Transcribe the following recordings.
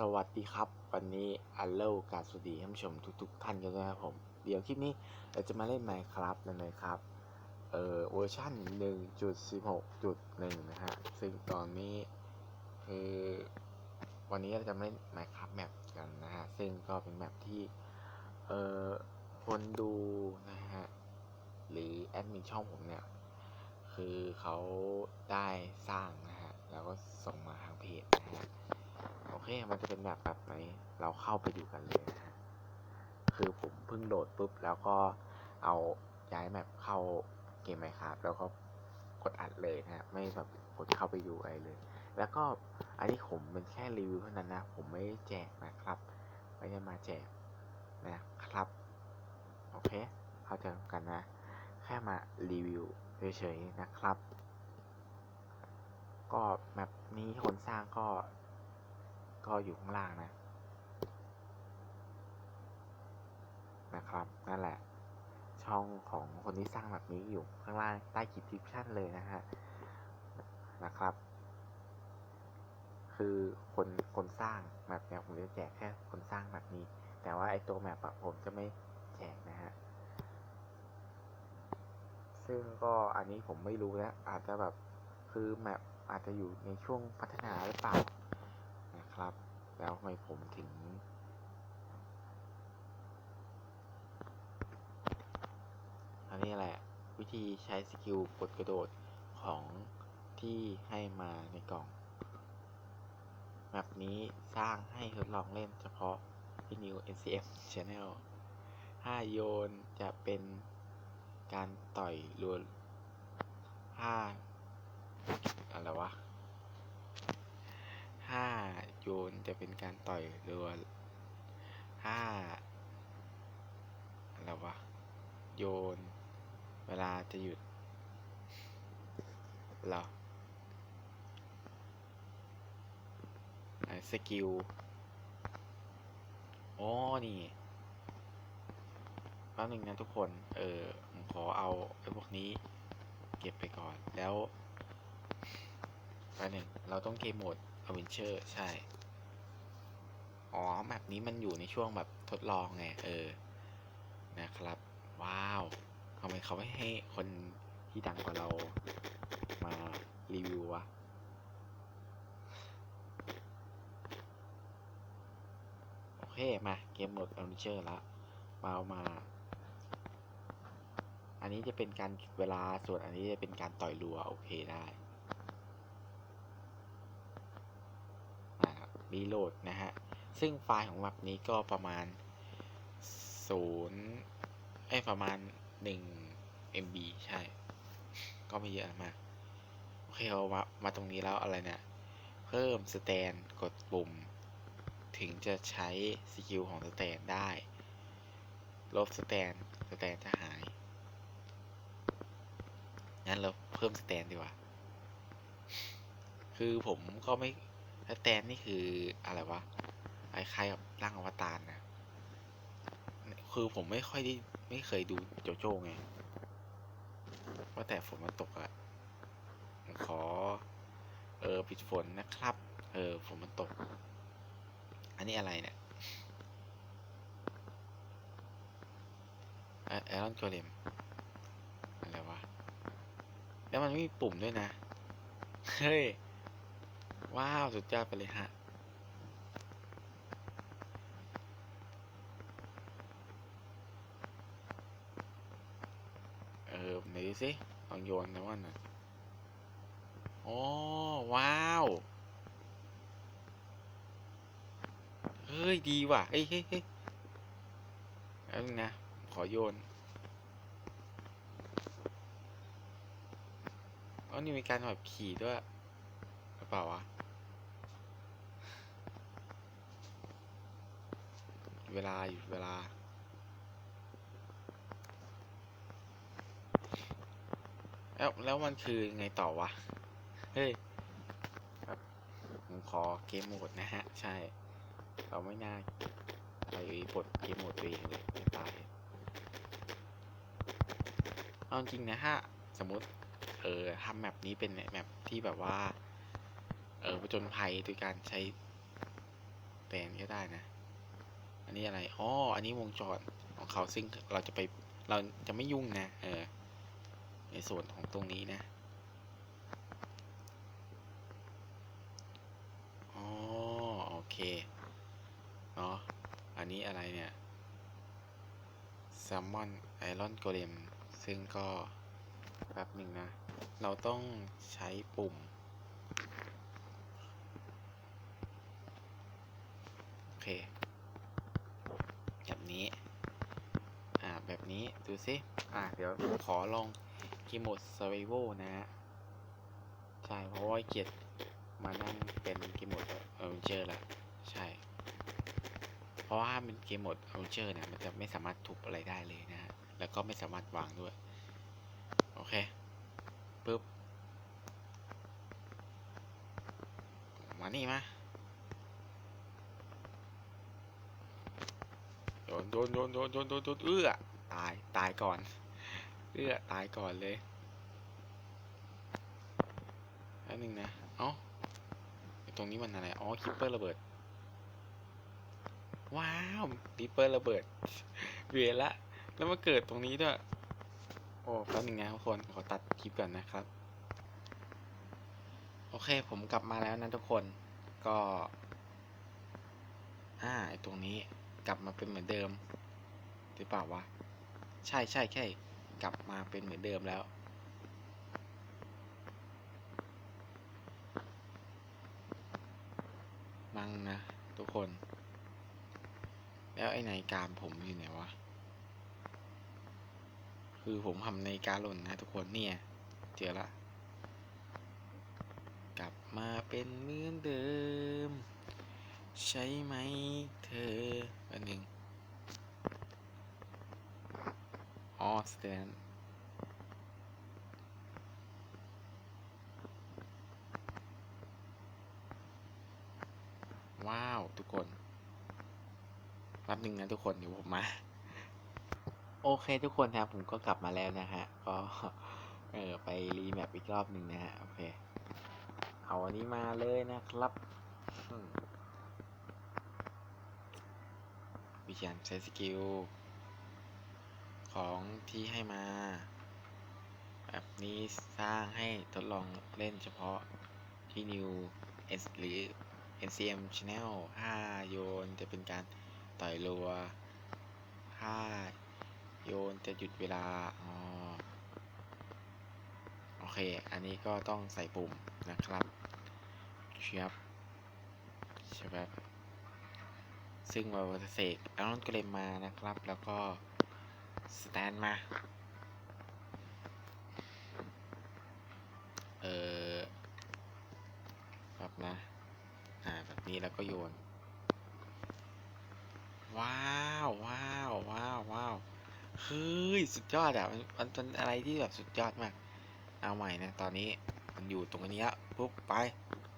สวัสดีครับ วันนี้อัลโลกราสวัสดีท่านผู้ชมทุกๆ ท่านกันด้วยนะครับผม เดี๋ยวคลิปนี้เราจะมาเล่น Minecraft กันเลยครับ เอ่อเวอร์ชัน1.16.1 นะฮะ ซึ่งตอนนี้คือวันนี้เราจะมาเล่น Minecraft Map กันนะฮะ ซึ่งก็เป็นแมปที่ เอ่อ คนดูนะฮะ หรือแอดมินช่องผมเนี่ย คือเขาได้สร้างนะฮะ แล้วก็ส่งมาทางเพจนะฮะ โอเค มันจะเป็นแบบแบบไหน เราเข้าไปดูกันเลยนะคือผมเพิ่งโหลดปุ๊บ แล้วก็เอาย้ายแมปเข้าเกมไหมครับแล้วก็กดอัดเลยนะฮะไม่แบบกดเข้าไปดูอะไรเลย แล้วก็อันนี้ผมเป็นแค่รีวิวเท่านั้นนะ ผมไม่ได้แจกนะครับ ไม่ได้มาแจกนะครับ โอเค เข้าใจกันนะ แค่มารีวิวเฉยๆนะครับ ก็แมปนี้คนสร้างก็ ก็อยู่ข้างล่างนะ นะครับ นั่นแหละ ช่องของคนที่สร้างแบบนี้อยู่ข้างล่างใต้คลิปดิสคริปชั่นเลยนะฮะ นะครับ คือคนคนสร้างแมปเนี่ยผมจะแจกแค่คนสร้างแบบนี้ แต่ว่าไอตัวแมปอะผมจะไม่แจกนะฮะซึ่งก็อันนี้ผมไม่รู้นะอาจจะแบบคือแมปอาจจะอยู่ในช่วงพัฒนาหรือเปล่า แล้วทำไมผมถึง อันนี้แหละ วิธีใช้สกิลกดกระโดดของที่ให้มาในกล่องแบบนี้สร้างให้ทดลองเล่นเฉพาะที่ New NCF Channel ถ้าโยนจะเป็นการต่อยรวนถ้าอะไรวะ ถ้าโยนจะเป็นการต่อยรัวถ้าอะไรวะ โยน เวลาจะหยุดหรอสกิลอ๋อนี่แป๊บนึงนะทุกคน เออผมขอเอาไอ้พวกนี้ เก็บไปก่อนแล้วแป๊บนึงเราต้องเกมโหมด อเวนเจอร์ใช่ อ๋อแบบนี้มันอยู่ในช่วงแบบทดลองไง เออ นะครับ ว้าวทำไมเขาไม่ให้คนที่ดังกว่าเรามารีวิววะโอเค มาเกมโหมดอเวนเจอร์ละมาเอามา อันนี้จะเป็นการเวลาส่วนอันนี้จะเป็นการต่อยรัว โอเคได้ รีโหลดนะฮะ ซึ่งไฟล์ของแบบนี้ก็ประมาณศูนย์เอ้ประมาณหนึ่ง MB ใช่ ก็ไม่เยอะมาก โอเคเอามามาตรงนี้แล้วอะไรเนี่ย เพิ่มสแตนกดปุ่ม ถึงจะใช้สกิลของสแตนได้ ลบสแตนสแตนจะหาย งั้นเราเพิ่มสแตนดีกว่า คือผมก็ไม่ สแตนนี่คืออะไรวะคล้ายๆกับร่างอวตารนะคือผมไม่ค่อยได้ไม่เคยดูโจโจ้ไงว่าแต่ฝนมันตกอะขอ เออปิดฝนนะครับ เออฝนมันตก อันนี้อะไรเนี่ยเออรอนโกเลมอะไรวะ แล้วมันไม่มีปุ่มด้วยนะ เฮ้ย ว้าว สุดยอดไปเลยฮะ เออไหนดูสิลองโยนนะว่าน่ะโอ้ว้าว เฮ้ย ดีว่ะ เฮ้ยเฮ้ยเฮ้ยแล้วนึงนะขอโยนอ๋อนี่มีการแบบขี่ด้วยหรือเปล่าวะ เวลาอยู่เวลา แล้วแล้วมันคือไงต่อวะ เฮ้ยครับผมขอเกมโหมดนะฮะ ใช่ เราไม่น่าไปบทเกมโหมดตัวเองเลยไม่ตายเอาจริงนะฮะ สมมติเออทำแมปนี้เป็นแมปที่แบบว่า เออผจญภัยโดยการใช้ไปลนก็ได้นะ นนี้อะไร อ๋อ อันนี้วงจรของเขาซึ่งเราจะไปเราจะไม่ยุ่งนะ เออ ในส่วนของตรงนี้นะ อ๋อ โอเค เนาะอันนี้อะไรเนี่ยแซลมอนไอรอนโกเลมซึ่งก็แป๊บหนึ่งนะ เราต้องใช้ปุ่ม โอเค แบบนี้ อ่า แบบนี้ ดูซิอ่าเดี๋ยวผมขอลองคีโมด survival นะฮะ ใช่ เพราะว่าเกียรติมานั่งเป็นคีโหมดเอเวนเจอร์ละใช่ เพราะว่าถ้าเป็นเกมโหมดเอเวนเจอร์เนี่ยมันจะไม่สามารถทุบอะไรได้เลยนะฮะ แล้วก็ไม่สามารถวางด้วย โอเคปึ๊บ มานี่มาโดนโดนโดนโดนโดนโดนโดนเอื้อ ตาย ตายก่อนเอื้อตายก่อนเลยแล้วหนึ่งนะ เอ้าไอ้ตรงนี้มันอะไร อ๋อ คิปเปอร์ระเบิด ว้าวคิปเปอร์ระเบิด เวียละ แล้วมาเกิดตรงนี้ด้วย โอ้แป๊บนึงนะทุกคน ขอตัดคลิปก่อนนะครับ โอเค ผมกลับมาแล้วนะทุกคน ก็ อ่าไอตรงนี้ กลับมาเป็นเหมือนเดิมหรือเปล่าวะ ใช่ใช่ใช่กลับมาเป็นเหมือนเดิมแล้ว มั่งนะทุกคน แล้วไอ้นาฬิการผมอยู่ไหนวะ คือผมทำนการหล่นนะทุกคนเนี่ย เจอละ กลับมาเป็นเหมือนเดิม ใช่ไหมเธออันหนึ่ง อ๋อสแตนว้าว ทุกคนแป๊บหนึ่งนะทุกคนเดี๋ยวผมมา โอเคทุกคนครับผมก็กลับมาแล้วนะฮะ ก็เออไปรีแมปอีกรอบหนึ่งนะฮะ โอเค เอาอันนี้มาเลยนะครับวิธีการใช้สกิล ของที่ให้มา แบบนี้สร้างให้ทดลองเล่นเฉพาะที่ New S หรือ NCM Channel ถ้าโยนจะเป็นการต่อยรัวถ้าโยนจะหยุดเวลา อ๋อ โอเค อันนี้ก็ต้องใส่ปุ่มนะครับเชียบใช่แบบซึ่งเราจะเสกอารอนกเลมมานะครับ แล้วก็ สแตนมา เออแบบนะ อ่า แบบนี้แล้วก็โยน ว้าว ว้าว ว้าว ว้าว เฮ้ย สุดยอดอะ มันมันเป็นอะไรที่แบบสุดยอดมาก เอาใหม่นะ ตอนนี้มันอยู่ตรงนี้ละปุ๊บไป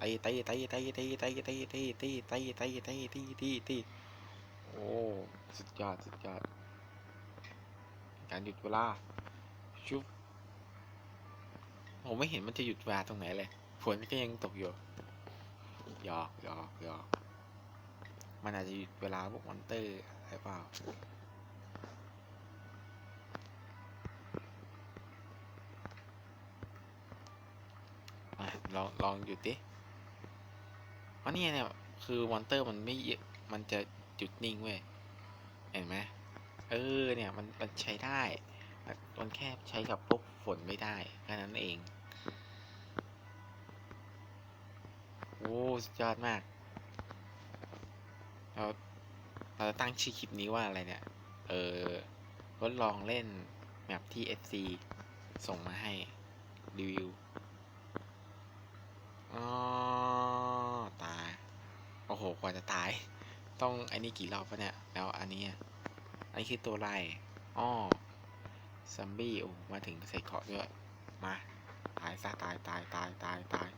ตีตีตีตีตีตีตีตีตีตีตีตีตีตีตีโอ้ สุดยอด สุดยอด การหยุดเวลาชุบผมไม่เห็นมันจะหยุดเวลาตรงไหนเลยฝนก็ยังตกอยู่หยอกหยอกหยอกมันอาจจะหยุดเวลาพวกมอนเตอร์อะไรเปล่าลองลองหยุดดิเพราะเนี่ยเนี่ย คือมอนเตอร์มันไม่มันจะหยุดนิ่งเว้ย เห็นไหม เออเนี่ยมันมันใช้ได้มันแค่ใช้กับพวกฝนไม่ได้แค่นั้นเองโอ้สุดยอดมากเราเราจะตั้งชื่อคลิปนี้ว่าอะไรเนี่ย เออทดลองเล่นแมปที่ FC ส่งมาให้ รีวิวอ๋อตาย โอ้โห กว่าจะตาย ต้องไอ้นี่กี่รอบวะเนี่ย แล้วอันนี้อะ นนี้คือตัวไรอ๋อซัมบี้โอ้มาถึงใส่เกาะด้วย มาตายซะตายตายตายตายตาย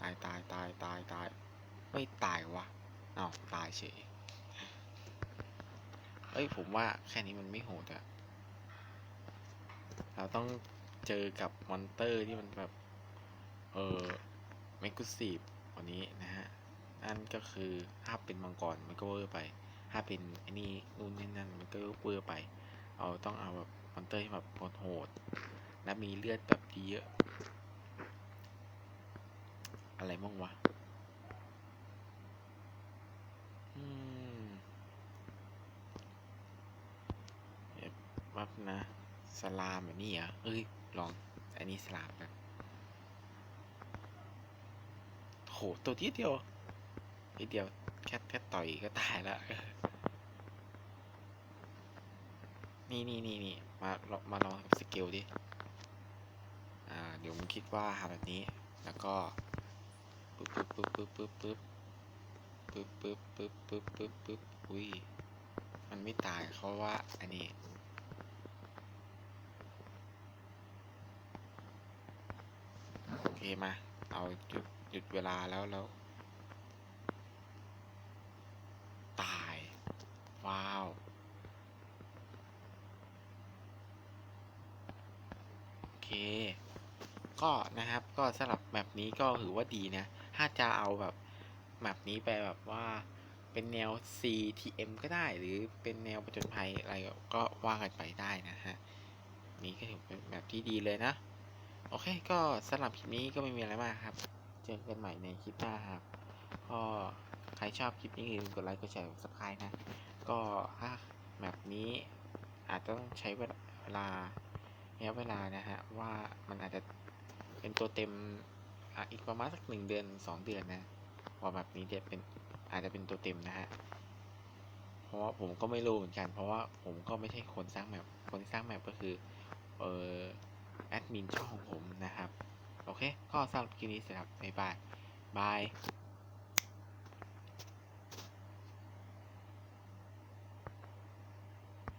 ตายตายตายตายตายไม่ตายวะอ้าวตายเฉยเอ้ยผมว่าแค่นี้มันไม่โหดอะเราต้องเจอกับมอนเตอร์ที่มันแบบ เออเมกุสีบวันนี้นะฮะ นั่นก็คือถ้าเป็นมังกรมันก็เวอร์ไป ถ้าเป็นไอ้นี่นู่นนี่นั่นมันก็เวอร์ไป เอาต้องเอาแบบมอนเตอร์ที่แบบโหดและมีเลือดแบบเยอะ อะไรบ้างวะอืมวับนะสลามแบบนี้เหรอเอ้ย ลอง อันนี้สลามกันโห ตัวทีเดียวนิดเดียว แค่แค่ต่อยก็ตายแล้ว นี่นี่นี่นี่มาลองมาลองกับสเกลดิ อ่า เดี๋ยวผมคิดว่าทำแบบนี้ แล้วก็ปึ๊บปึ๊บปึ๊บปึ๊บปึ๊บปึ๊บปึ๊บปึ๊บปึ๊บปึ๊บปึ๊บปึ๊บอุ้ย มันไม่ตายเขาว่า อันนี้ โอเคมา เอาหยุดหยุดเวลาแล้วแล้ว ตาย ว้าว โอเค ก็นะครับก็สำหรับแบบนี้ก็ถือว่าดีนะ ถ้าจะเอาแบบแบบนี้ไปแบบว่าเป็นแนว CTM ก็ได้ หรือเป็นแนวประจนภัยอะไรก็ว่ากันไปได้นะฮะ นี่ก็ถือเป็นแบบที่ดีเลยนะ โอเค ก็สำหรับคลิปนี้ก็ไม่มีอะไรมากครับ เจอกันใหม่ในคลิปหน้าครับ ก็ใครชอบคลิปนี้อย่าลืมกดไลค์ กดแชร์ กด subscribe นะ ก็ถ้าแบบนี้อาจจะต้องใช้เวลา ระยะเวลานะฮะว่ามันอาจจะเป็นตัวเต็มอีกประมาณสักหนึ่งเดือนสองเดือนนะพอแบบนี้เดี๋ยวเป็นอาจจะเป็นตัวเต็มนะฮะเพราะว่าผมก็ไม่รู้เหมือนกัน เพราะว่าผมก็ไม่ใช่คนสร้างแมปคนที่สร้างแมปก็คือเออแอดมินช่องของผมนะครับ โอเค ก็สำหรับคลิปนี้สำหรับบ๊ายบายบาย